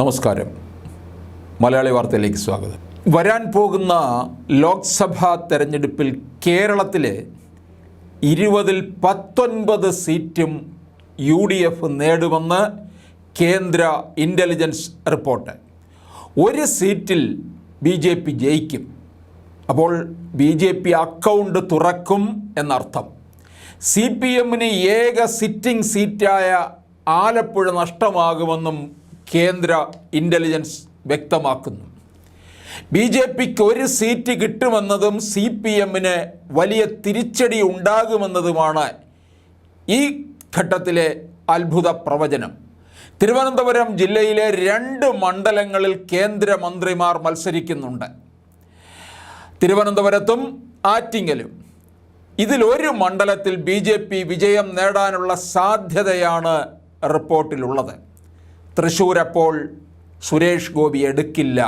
നമസ്കാരം. മലയാളി വാർത്തയിലേക്ക് സ്വാഗതം. വരാൻ പോകുന്ന ലോക്സഭാ തെരഞ്ഞെടുപ്പിൽ കേരളത്തിലെ ഇരുപതിൽ പത്തൊൻപത് സീറ്റും യു ഡി എഫ് നേടുമെന്ന് കേന്ദ്ര ഇന്റലിജൻസ് റിപ്പോർട്ട്. ഒരു സീറ്റിൽ ബി ജെ പി ജയിക്കും. അപ്പോൾ ബി ജെ പി അക്കൗണ്ട് തുറക്കും എന്നർത്ഥം. സി പി എമ്മിന് ഏക സിറ്റിംഗ് സീറ്റായ ആലപ്പുഴ നഷ്ടമാകുമെന്നും കേന്ദ്ര ഇന്റലിജൻസ് വ്യക്തമാക്കുന്നു. ബി ജെ പിക്ക് ഒരു സീറ്റ് കിട്ടുമെന്നതും സി പി എമ്മിന് വലിയ തിരിച്ചടി ഉണ്ടാകുമെന്നതുമാണ് ഈ ഘട്ടത്തിലെ അത്ഭുത പ്രവചനം. തിരുവനന്തപുരം ജില്ലയിലെ രണ്ട് മണ്ഡലങ്ങളിൽ കേന്ദ്രമന്ത്രിമാർ മത്സരിക്കുന്നുണ്ട്. തിരുവനന്തപുരത്തും ആറ്റിങ്ങലും. ഇതിലൊരു മണ്ഡലത്തിൽ ബി ജെ പി വിജയം നേടാനുള്ള സാധ്യതയാണ് റിപ്പോർട്ടിലുള്ളത്. തൃശ്ശൂർ അപ്പോൾ സുരേഷ് ഗോപി എടുക്കില്ല.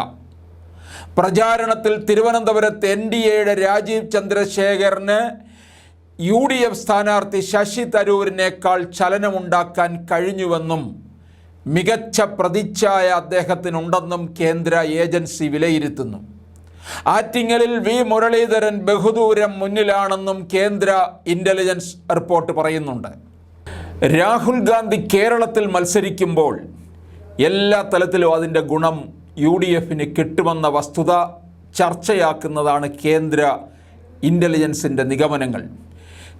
പ്രചാരണത്തിൽ തിരുവനന്തപുരത്ത് എൻ ഡി എയുടെ രാജീവ് ചന്ദ്രശേഖറിന് യു ഡി എഫ് സ്ഥാനാർത്ഥി ശശി തരൂരിനേക്കാൾ ചലനമുണ്ടാക്കാൻ കഴിഞ്ഞുവെന്നും മികച്ച പ്രതിച്ഛായ അദ്ദേഹത്തിനുണ്ടെന്നും കേന്ദ്ര ഏജൻസി വിലയിരുത്തുന്നു. ആറ്റിങ്ങലിൽ വി മുരളീധരൻ ബഹുദൂരം മുന്നിലാണെന്നും കേന്ദ്ര ഇന്റലിജൻസ് റിപ്പോർട്ട് പറയുന്നുണ്ട്. രാഹുൽ ഗാന്ധി കേരളത്തിൽ മത്സരിക്കുമ്പോൾ എല്ലാ തലത്തിലും അതിന്റെ ഗുണം യു ഡി എഫിന് കിട്ടുമെന്ന വസ്തുത ചർച്ചയാക്കുന്നതാണ് കേന്ദ്ര ഇന്റലിജൻസിന്റെ നിഗമനങ്ങൾ.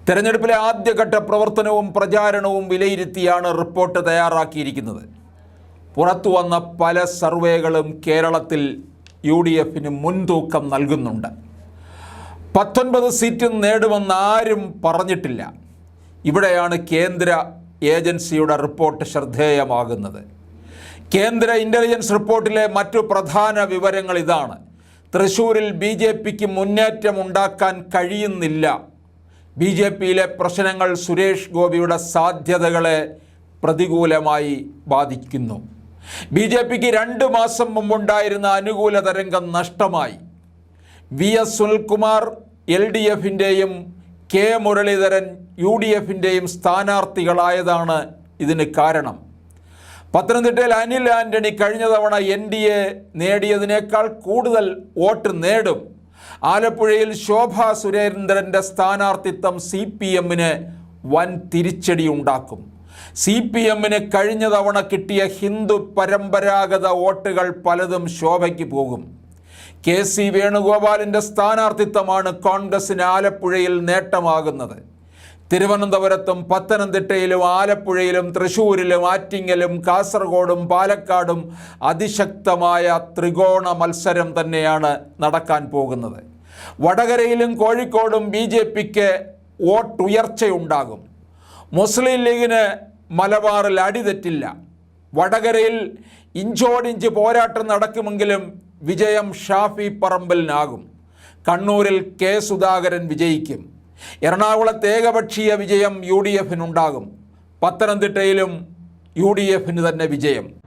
തെരഞ്ഞെടുപ്പിലെ ആദ്യഘട്ട പ്രവർത്തനവും പ്രചാരണവും വിലയിരുത്തിയാണ് റിപ്പോർട്ട് തയ്യാറാക്കിയിരിക്കുന്നത്. പുറത്തു വന്ന പല സർവേകളും കേരളത്തിൽ യു ഡി എഫിന് മുൻതൂക്കം നൽകുന്നുണ്ട്. പത്തൊൻപത് സീറ്റ് നേടുമെന്ന് ആരും പറഞ്ഞിട്ടില്ല. ഇവിടെയാണ് കേന്ദ്ര ഏജൻസിയുടെ റിപ്പോർട്ട് ശ്രദ്ധേയമാകുന്നത്. കേന്ദ്ര ഇന്റലിജൻസ് റിപ്പോർട്ടിലെ മറ്റു പ്രധാന വിവരങ്ങൾ ഇതാണ്. തൃശൂരിൽ ബി ജെ പിക്ക് മുന്നേറ്റം ഉണ്ടാക്കാൻ കഴിയുന്നില്ല. ബി ജെ പിയിലെ പ്രശ്നങ്ങൾ സുരേഷ് ഗോപിയുടെ സാധ്യതകളെ പ്രതികൂലമായി ബാധിക്കുന്നു. ബി ജെ പിക്ക് രണ്ട് മാസം മുമ്പുണ്ടായിരുന്ന അനുകൂല തരംഗം നഷ്ടമായി. V S Sunilkumar L D എഫിന്റെയും K Muraleedharan U D എഫിന്റെയും സ്ഥാനാർത്ഥികളായതാണ് ഇതിന് കാരണം. പത്തനംതിട്ടയിൽ അനിൽ ആന്റണി കഴിഞ്ഞ തവണ എൻ ഡി എ നേടിയതിനേക്കാൾ കൂടുതൽ വോട്ട് നേടും. ആലപ്പുഴയിൽ ശോഭ സുരേന്ദ്രന്റെ സ്ഥാനാർത്ഥിത്വം സി പി എമ്മിന് വൻ തിരിച്ചടി ഉണ്ടാക്കും സി പി എമ്മിന് കഴിഞ്ഞ തവണ കിട്ടിയ ഹിന്ദു പരമ്പരാഗത വോട്ടുകൾ പലതും ശോഭയ്ക്ക് പോകും. കെ സി വേണുഗോപാലിന്റെ സ്ഥാനാർത്ഥിത്വമാണ് കോൺഗ്രസിന് ആലപ്പുഴയിൽ നേട്ടമാകുന്നത്. തിരുവനന്തപുരത്തും പത്തനംതിട്ടയിലും ആലപ്പുഴയിലും തൃശ്ശൂരിലും ആറ്റിങ്ങലും കാസർഗോഡും പാലക്കാടും അതിശക്തമായ ത്രികോണ മത്സരം തന്നെയാണ് നടക്കാൻ പോകുന്നത്. വടകരയിലും കോഴിക്കോടും ബി ജെ പിക്ക് വോട്ടുയർച്ചയുണ്ടാകും. മുസ്ലിം ലീഗിന് മലബാറിൽ അടിതെറ്റില്ല. വടകരയിൽ ഇഞ്ചോടിഞ്ച് പോരാട്ടം നടക്കുമെങ്കിലും വിജയം ഷാഫി പറമ്പലിനാകും. കണ്ണൂരിൽ കെ സുധാകരൻ വിജയിക്കും. എറണാകുളത്ത് ഏകപക്ഷീയ വിജയം യു ഡി എഫിനുണ്ടാകും. പത്തനംതിട്ടയിലും യു ഡി എഫിന് തന്നെ വിജയം.